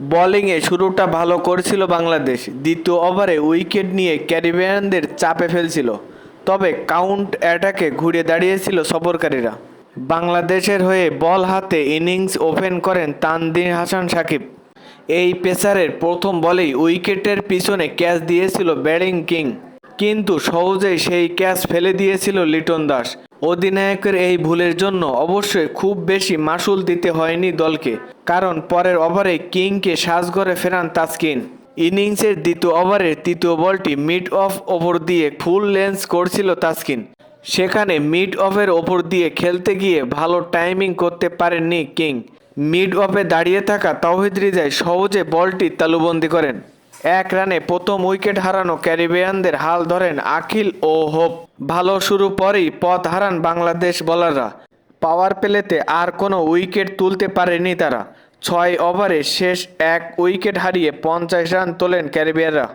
বোলিংয়ে শুরুটা ভালো করেছিল বাংলাদেশ, দ্বিতীয় ওভারে উইকেট নিয়ে ক্যারিবিয়ানদের চাপে ফেলছিল। তবে কাউন্ট অ্যাটাকে ঘুরে দাঁড়িয়েছিল সফরকারীরা। বাংলাদেশের হয়ে বল হাতে ইনিংস ওপেন করেন তানদিন হাসান সাকিব। এই পেসারের প্রথম বলেই উইকেটের পিছনে ক্যাচ দিয়েছিল ব্যাটিং কিং। কিন্তু সহজেই সেই ক্যাচ ফেলে দিয়েছিল লিটন দাস। অধিনায়কের এই ভুলের জন্য অবশ্যই খুব বেশি মাসুল দিতে হয়নি দলকে, কারণ পরের ওভারে কিংকে সাজঘরে ফেরান তাসকিন। ইনিংসের দ্বিতীয় ওভারের তৃতীয় বলটি মিড অফ ওপর দিয়ে ফুল লেন্স করছিল তাসকিন। সেখানে মিড অফের ওপর দিয়ে খেলতে গিয়ে ভালো টাইমিং করতে পারেননি কিং। মিড অফে দাঁড়িয়ে থাকা তাওহিদ রিজাই সহজে বলটি তালুবন্দি করেন। এক রানে প্রথম উইকেট হারানো ক্যারিবিয়ানদের হাল ধরেন আখিল ও হোপ। ভালো শুরু পরেই পথ হারান বাংলাদেশ বলাররা। পাওয়ার প্লেতে আর কোনো উইকেট তুলতে পারেনি তারা। ছয় ওভারে শেষ এক উইকেট হারিয়ে পঞ্চাশ রান তোলেন ক্যারিবিয়ানরা।